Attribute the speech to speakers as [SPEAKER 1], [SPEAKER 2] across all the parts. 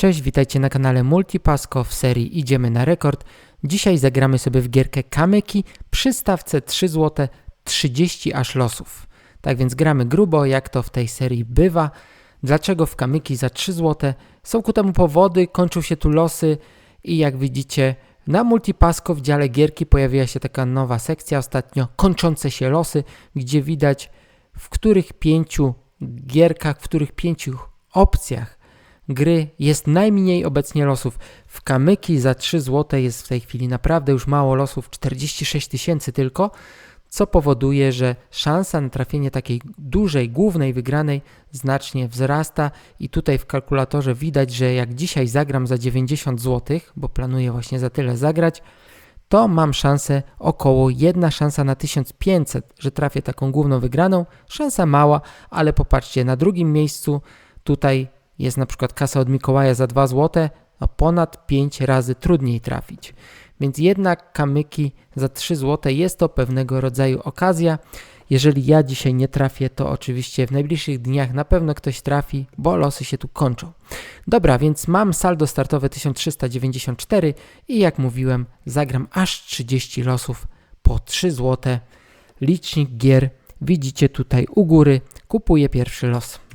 [SPEAKER 1] Cześć, witajcie na kanale Multipasko w serii Idziemy na rekord. Dzisiaj zagramy sobie w gierkę Kamyki przy stawce 3 zł 30 aż losów. Tak więc gramy grubo, jak to w tej serii bywa. Dlaczego w Kamyki za 3 zł? Są ku temu powody, kończą się tu losy i jak widzicie na Multipasko w dziale gierki pojawiła się taka nowa sekcja ostatnio, kończące się losy, gdzie widać w których pięciu gierkach, w których pięciu opcjach gry jest najmniej obecnie losów. W kamyki za 3 zł jest w tej chwili naprawdę już mało losów, 46 tysięcy tylko, co powoduje, że szansa na trafienie takiej dużej, głównej wygranej znacznie wzrasta i tutaj w kalkulatorze widać, że jak dzisiaj zagram za 90 zł, bo planuję właśnie za tyle zagrać, to mam szansę około jedna szansa na 1500, że trafię taką główną wygraną. Szansa mała, ale popatrzcie, na drugim miejscu tutaj jest na przykład kasa od Mikołaja za 2 zł, a ponad 5 razy trudniej trafić. Więc jednak kamyki za 3 zł jest to pewnego rodzaju okazja. Jeżeli ja dzisiaj nie trafię, to oczywiście w najbliższych dniach na pewno ktoś trafi, bo losy się tu kończą. Dobra, więc mam saldo startowe 1394 i jak mówiłem, zagram aż 30 losów po 3 zł. Licznik gier widzicie tutaj u góry. Kupuję pierwszy los.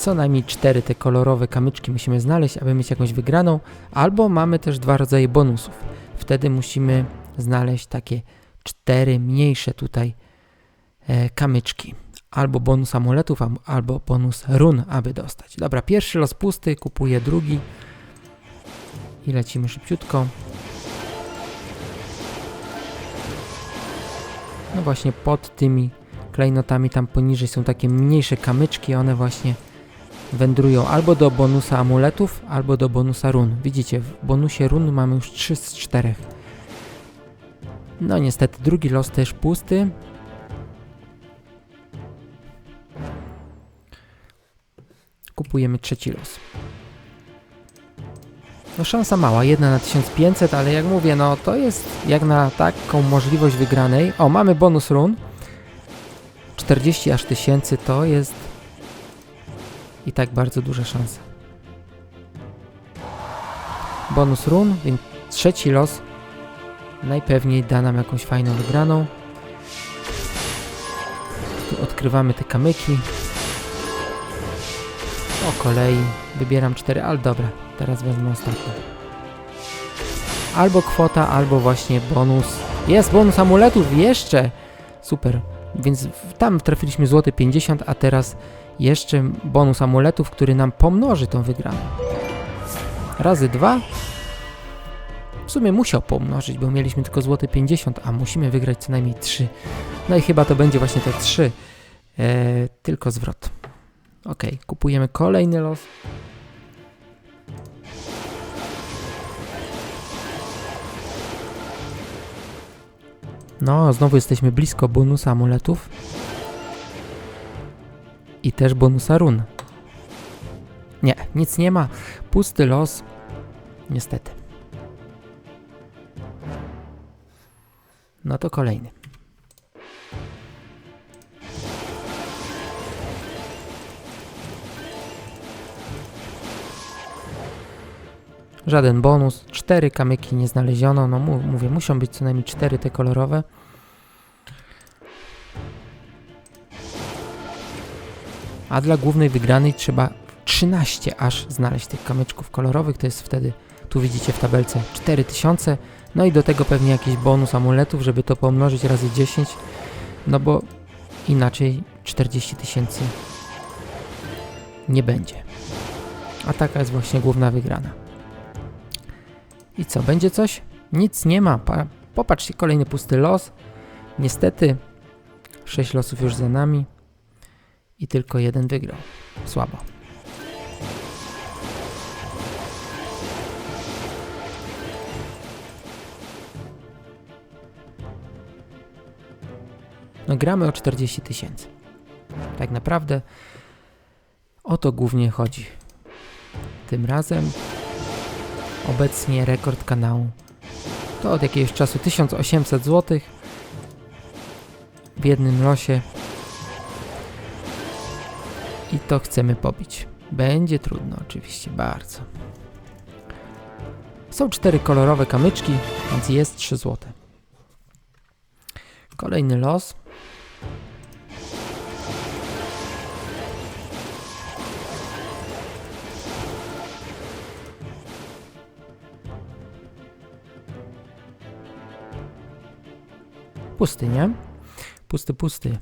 [SPEAKER 1] Co najmniej cztery te kolorowe kamyczki musimy znaleźć, aby mieć jakąś wygraną, albo mamy też dwa rodzaje bonusów. Wtedy musimy znaleźć takie cztery mniejsze tutaj e, kamyczki. Albo bonus amuletów, albo bonus run, aby dostać. Dobra, pierwszy los pusty, kupuję drugi i lecimy szybciutko. No właśnie pod tymi klejnotami tam poniżej są takie mniejsze kamyczki, one właśnie wędrują albo do bonusa amuletów, albo do bonusa run. Widzicie, w bonusie run mamy już 3 z 4. No niestety, drugi los też pusty. Kupujemy trzeci los. No szansa mała, jedna na 1500, ale jak mówię, no to jest jak na taką możliwość wygranej. O, mamy bonus run. 40 aż tysięcy to jest i tak bardzo duże szanse. Bonus run, więc trzeci los najpewniej da nam jakąś fajną wygraną. Tu odkrywamy te kamyki. Po kolei wybieram cztery, ale dobra, teraz wezmę ostatnią. Albo kwota, albo właśnie bonus. Jest bonus amuletów, jeszcze! Super, więc tam trafiliśmy złoty 50, a teraz jeszcze bonus amuletów, który nam pomnoży tą wygraną. Razy dwa. W sumie musiał pomnożyć, bo mieliśmy tylko złoty 50, a musimy wygrać co najmniej 3. No i chyba to będzie właśnie te 3. Eee, tylko zwrot. Ok, kupujemy kolejny los. No, znowu jesteśmy blisko bonusa amuletów i też bonusa run. Nie, nic nie ma. Pusty los. Niestety. No to kolejny. Żaden bonus. Cztery kamyki nie znaleziono. No mówię, muszą być co najmniej cztery te kolorowe. A dla głównej wygranej trzeba 13 aż znaleźć tych kamyczków kolorowych, to jest wtedy, tu widzicie w tabelce 4000, no i do tego pewnie jakiś bonus amuletów, żeby to pomnożyć razy 10, no bo inaczej 40 tysięcy nie będzie. A taka jest właśnie główna wygrana. I co, będzie coś? Nic nie ma. Popatrzcie, kolejny pusty los. Niestety 6 losów już za nami i tylko jeden wygrał. Słabo. No gramy o 40 tysięcy. Tak naprawdę o to głównie chodzi. Tym razem obecnie rekord kanału. To od jakiegoś czasu 1800 zł w jednym losie. I to chcemy pobić. Będzie trudno oczywiście, bardzo. Są cztery kolorowe kamyczki, więc jest 3 zł. Kolejny los. Pusty, nie? Pusty, pusty.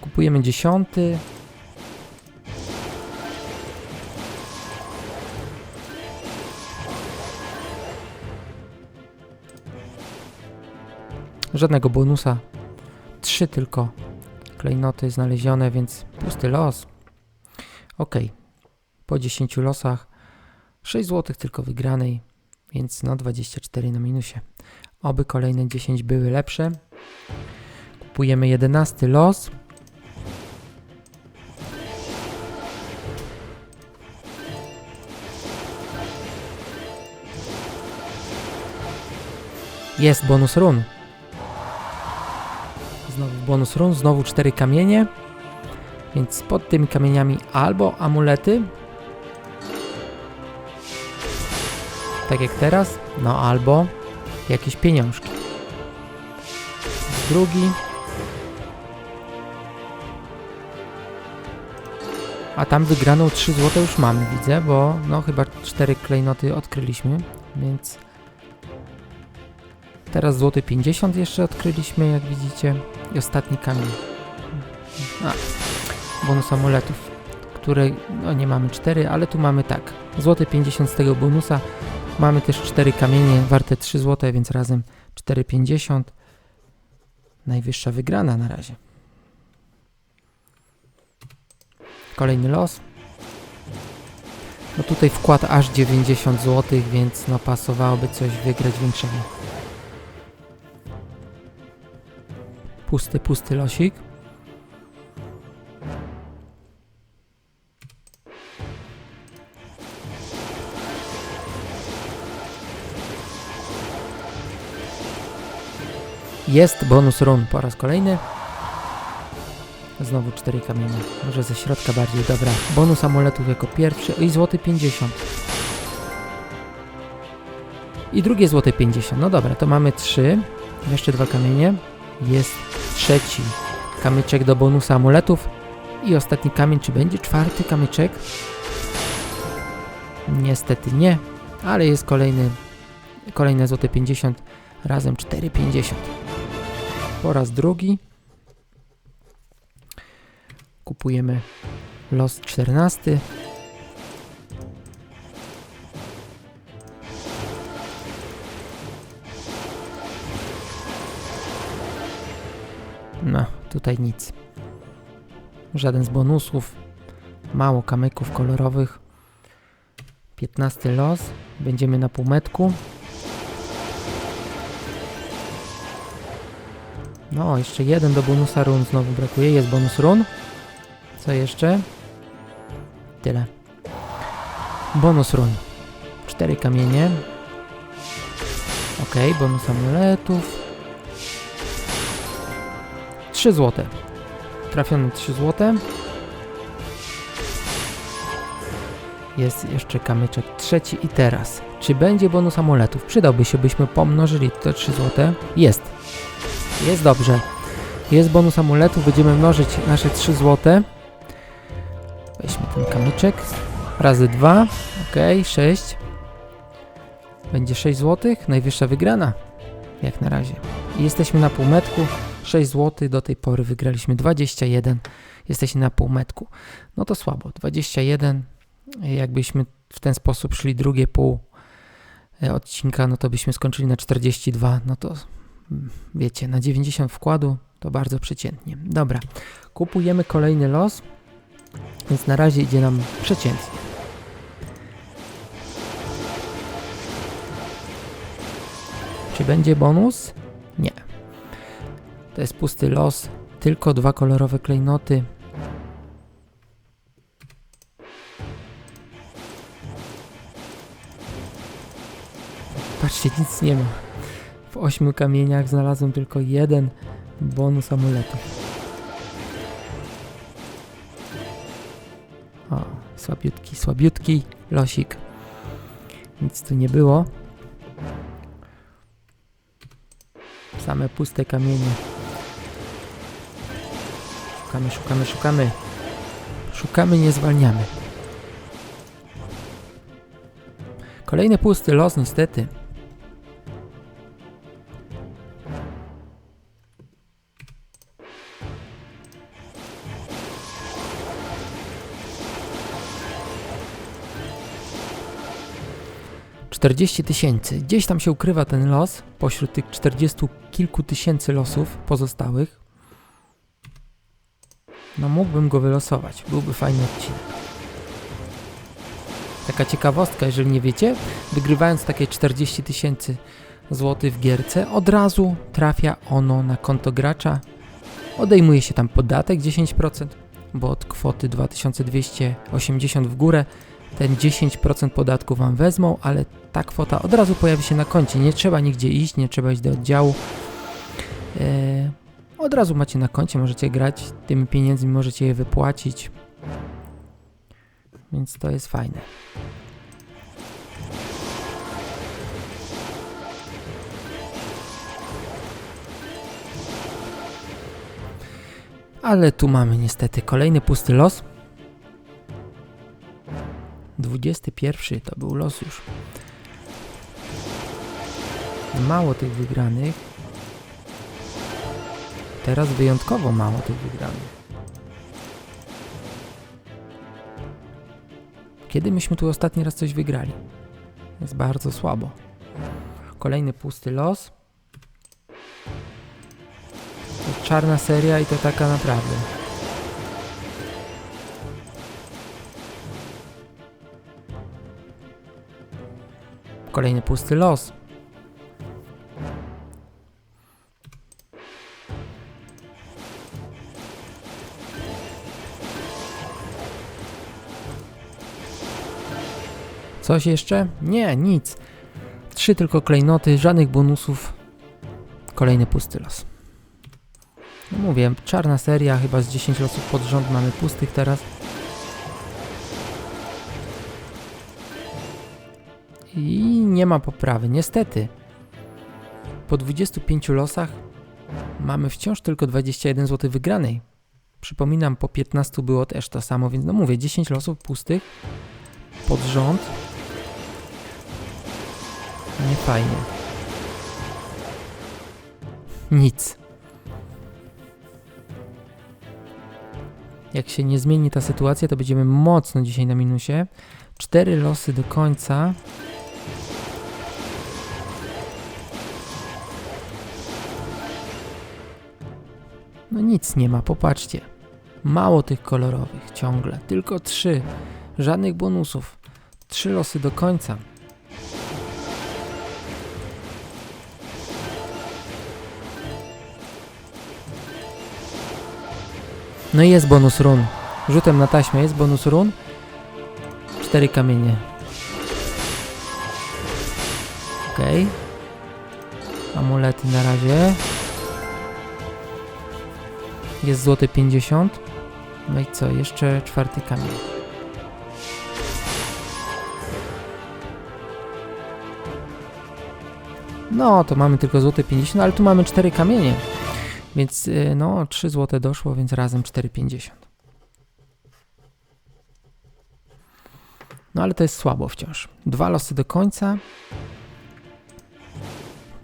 [SPEAKER 1] Kupujemy dziesiąty. Żadnego bonusa. Trzy tylko klejnoty znalezione, więc pusty los. Ok. Po 10 losach 6 zł tylko wygranej, więc no 24 na minusie. Oby kolejne 10 były lepsze. Kupujemy 11 los. Jest bonus run. Znowu bonus run, znowu 4 kamienie. Więc pod tymi kamieniami albo amulety. Tak jak teraz. No albo jakieś pieniążki. Drugi. A tam wygraną 3 zł już mamy, widzę, bo no chyba 4 klejnoty odkryliśmy, więc teraz złoty 50 jeszcze odkryliśmy, jak widzicie. I ostatni kamień. A, bonus amuletów, które no nie mamy 4, ale tu mamy tak. Złoty 50 z tego bonusa. Mamy też 4 kamienie warte 3 zł, więc razem 4,50. Najwyższa wygrana na razie. Kolejny los. No tutaj wkład aż 90 zł, więc no pasowałoby coś wygrać większego. Pusty, pusty losik. Jest bonus run po raz kolejny. Znowu 4 kamienie. Może ze środka bardziej. Dobra. Bonus amuletów jako pierwszy. I złoty 50. I drugie złote 50. No dobra, to mamy 3. Jeszcze dwa kamienie. Jest trzeci kamyczek do bonusa amuletów. I ostatni kamień. Czy będzie czwarty kamyczek? Niestety nie. Ale jest kolejny. Kolejne złote 50. Razem 4,50. Po raz drugi. Kupujemy los 14. tutaj nic. Żaden z bonusów. Mało kamyków kolorowych. 15 los. Będziemy na półmetku. No, jeszcze jeden do bonusa run znowu brakuje. Jest bonus run. Co jeszcze? Tyle. Bonus run. Cztery kamienie. Ok, bonus amuletów. 3 złote. Trafione 3 złote. Jest jeszcze kamyczek trzeci i teraz. Czy będzie bonus amuletów? Przydałby się, byśmy pomnożyli te 3 złote. Jest. Jest dobrze. Jest bonus amuletów, będziemy mnożyć nasze 3 złote. Weźmy ten kamyczek. Razy 2. Ok, 6. Będzie 6 zł. Najwyższa wygrana. Jak na razie. Jesteśmy na półmetku. 6 zł. Do tej pory wygraliśmy 21. Jesteśmy na półmetku. No to słabo. 21. Jakbyśmy w ten sposób szli drugie pół e, odcinka, no to byśmy skończyli na 42. No to mm, wiecie, na 90 wkładu to bardzo przeciętnie. Dobra, kupujemy kolejny los, więc na razie idzie nam przeciętnie. Czy będzie bonus? To jest pusty los, tylko dwa kolorowe klejnoty. Patrzcie, nic nie ma. W ośmiu kamieniach znalazłem tylko jeden bonus amuletów. O, słabiutki, słabiutki losik. Nic tu nie było. Same puste kamienie. Szukamy, szukamy, szukamy. Szukamy, nie zwalniamy. Kolejny pusty los, niestety. Czterdzieści tysięcy. Gdzieś tam się ukrywa ten los pośród tych czterdziestu kilku tysięcy losów pozostałych. No mógłbym go wylosować. Byłby fajny odcinek. Taka ciekawostka, jeżeli nie wiecie, wygrywając takie 40 tysięcy złotych w gierce, od razu trafia ono na konto gracza. Odejmuje się tam podatek 10%, bo od kwoty 2280 w górę ten 10% podatku wam wezmą, ale ta kwota od razu pojawi się na koncie. Nie trzeba nigdzie iść, nie trzeba iść do oddziału. Eee, od razu macie na koncie, możecie grać tymi pieniędzmi, możecie je wypłacić. Więc to jest fajne. Ale tu mamy niestety kolejny pusty los. 21 to był los już. Mało tych wygranych. Teraz wyjątkowo mało tych wygranych. Kiedy myśmy tu ostatni raz coś wygrali? Jest bardzo słabo. Kolejny pusty los. To czarna seria i to taka naprawdę. Kolejny pusty los. Coś jeszcze? Nie, nic. Trzy tylko klejnoty, żadnych bonusów. Kolejny pusty los. No mówię, czarna seria, chyba z 10 losów pod rząd mamy pustych teraz. I nie ma poprawy, niestety. Po 25 losach mamy wciąż tylko 21 zł wygranej. Przypominam, po 15 było też to samo, więc no mówię, 10 losów pustych pod rząd. Nie fajnie. Nic. Jak się nie zmieni ta sytuacja, to będziemy mocno dzisiaj na minusie. Cztery losy do końca. No nic nie ma, popatrzcie. Mało tych kolorowych ciągle, tylko trzy. Żadnych bonusów. Trzy losy do końca. No i jest bonus run. Rzutem na taśmę jest bonus run. Cztery kamienie. Okej. Okay. Amulety na razie. Jest złoty 50. No i co? Jeszcze czwarty kamień. No, to mamy tylko złote 50, ale tu mamy cztery kamienie. Więc y, no, 3 zł doszło, więc razem 4,50. No ale to jest słabo wciąż. Dwa losy do końca.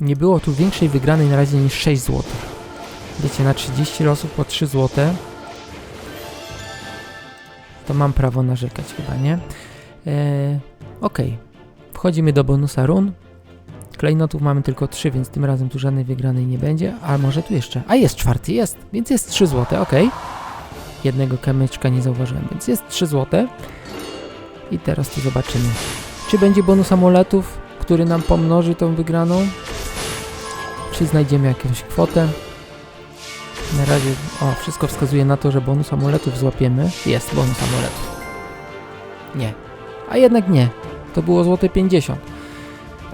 [SPEAKER 1] Nie było tu większej wygranej na razie niż 6 zł. Wiecie, na 30 losów po 3 zł. To mam prawo narzekać chyba, nie? Eee, ok. Wchodzimy do bonusa run. Klejnotów mamy tylko 3, więc tym razem tu żadnej wygranej nie będzie. A może tu jeszcze? A jest czwarty, jest, więc jest 3 zł, ok. Jednego kamyczka nie zauważyłem, więc jest 3 zł. I teraz tu zobaczymy. Czy będzie bonus amuletów, który nam pomnoży tą wygraną? Czy znajdziemy jakąś kwotę? Na razie, o, wszystko wskazuje na to, że bonus amuletów złapiemy. Jest bonus amuletów. Nie. A jednak nie. To było złote 50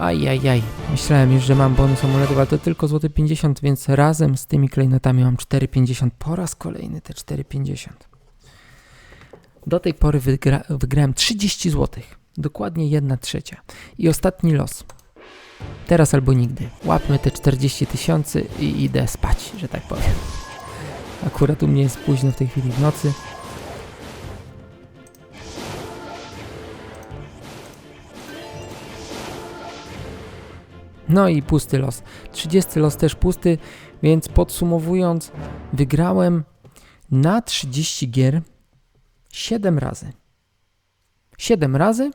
[SPEAKER 1] Ajajaj, myślałem już, że mam bonus amuletów, ale to tylko złoty 50, więc razem z tymi klejnotami mam 4,50. Po raz kolejny te 4,50. Do tej pory wygra wygrałem 30 zł. Dokładnie 1 trzecia. I ostatni los. Teraz albo nigdy. Łapmy te 40 tysięcy i idę spać, że tak powiem. Akurat u mnie jest późno w tej chwili w nocy. No i pusty los. 30 los też pusty, więc podsumowując, wygrałem na 30 gier 7 razy. 7 razy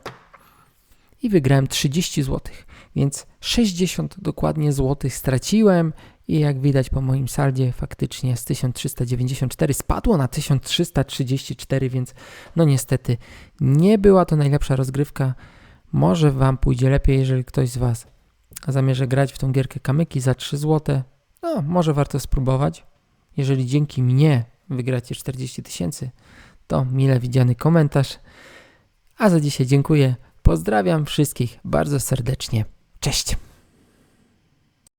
[SPEAKER 1] i wygrałem 30 zł, więc 60 dokładnie złotych straciłem i jak widać po moim saldzie faktycznie z 1394 spadło na 1334, więc no niestety nie była to najlepsza rozgrywka. Może Wam pójdzie lepiej, jeżeli ktoś z Was zamierza grać w tą gierkę kamyki za 3 zł. No, może warto spróbować. Jeżeli dzięki mnie wygracie 40 tysięcy, to mile widziany komentarz. A za dzisiaj dziękuję. Pozdrawiam wszystkich bardzo serdecznie. Cześć!